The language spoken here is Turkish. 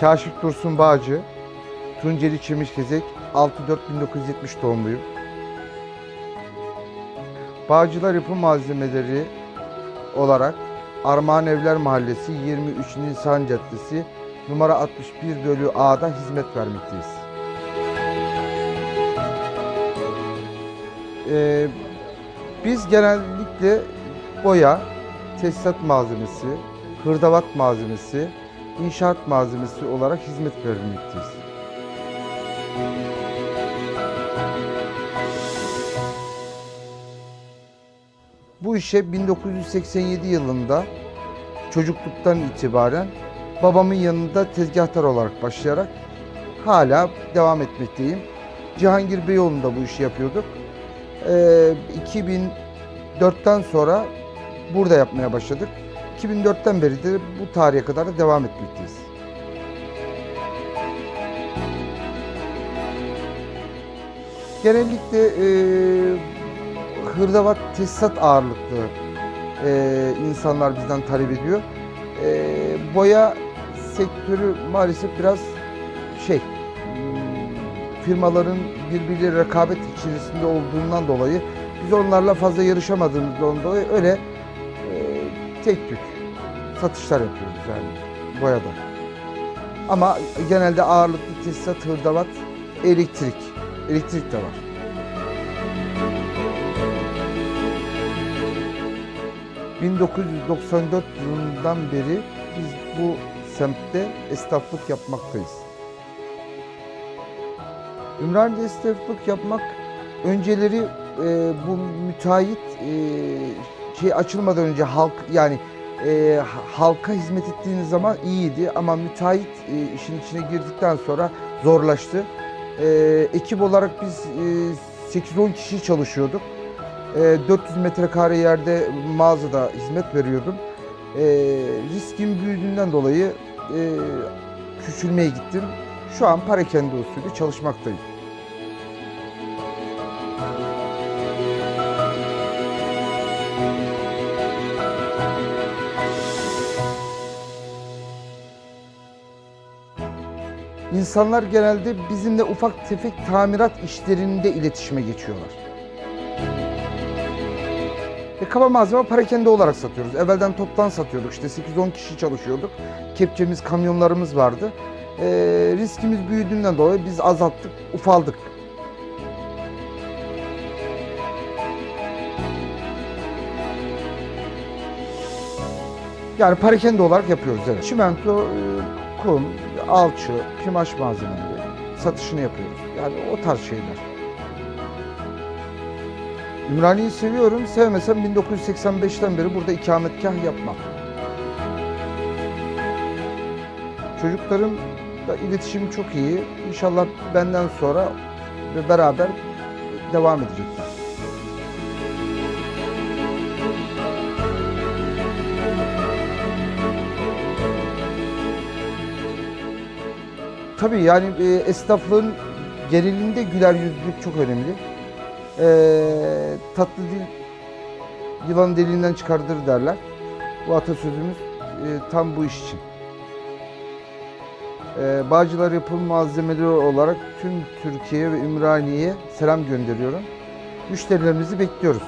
Kaşif Dursun Bağcı, Tunceli Çemişgezek, 6-4-1970 doğumluyum. Bağcılar Yapı Malzemeleri olarak Armağan Evler Mahallesi 23 Nisan Caddesi numara 61 bölü A'da hizmet vermekteyiz. Ee, biz genellikle boya, tesisat malzemesi, hırdavat malzemesi, inşaat malzemesi olarak hizmet vermekteyiz. Bu işe 1987 yılında çocukluktan itibaren babamın yanında tezgahtar olarak başlayarak hala devam etmekteyim. Cihangir Beyoğlu'nda bu işi yapıyorduk. Ee, 2004'ten sonra burada yapmaya başladık. 2004'ten beri de bu tarihe kadar da devam etmekteyiz. Genellikle e, hırdavat tesisat ağırlıklı e, insanlar bizden talep ediyor. E, boya sektörü maalesef biraz şey hmm, firmaların birbiriyle rekabet içerisinde olduğundan dolayı biz onlarla fazla yarışamadığımızdan dolayı öyle e, tek tük satışlar yapıyoruz yani boyada. Ama genelde ağırlıklı tesisat, hırdavat, elektrik. Elektrik de var. ...1994 yılından beri biz bu semtte esnaflık yapmaktayız. Ümraniye'de esnaflık yapmak önceleri e, bu müteahhit e, şey açılmadan önce halk yani e, ha- halka hizmet ettiğiniz zaman iyiydi ama müteahhit e, işin içine girdikten sonra zorlaştı. E, ekip olarak biz e, 8-10 kişi çalışıyorduk. E, 400 metrekare yerde mağazada hizmet veriyordum. E, riskim büyüdüğünden dolayı e, küçülmeye gittim. Şu an parakende usulü çalışmaktayım. İnsanlar genelde bizimle ufak tefek tamirat işlerinde iletişime geçiyorlar. E, kaba malzeme parakende olarak satıyoruz. Evvelden toptan satıyorduk. İşte 8-10 kişi çalışıyorduk. Kepçemiz, kamyonlarımız vardı. E, riskimiz büyüdüğünden dolayı biz azalttık, ufaldık. Yani parakende olarak yapıyoruz evet. Çimento, e, kum, alçı, pimaş malzemeleri satışını yapıyoruz. Yani o tarz şeyler. Ümraniye'yi seviyorum. Sevmesem 1985'ten beri burada ikametgah yapmam. Çocuklarım da iletişim çok iyi. İnşallah benden sonra ve beraber devam edecekler. Tabii yani e, esnaflığın genelinde güler yüzlülük çok önemli. Ee, tatlı dil yılan deliğinden çıkardır derler. Bu atasözümüz e, tam bu iş için. Ee, Bağcılar Yapım Malzemeleri olarak tüm Türkiye ve Ümraniye'ye selam gönderiyorum. Müşterilerimizi bekliyoruz.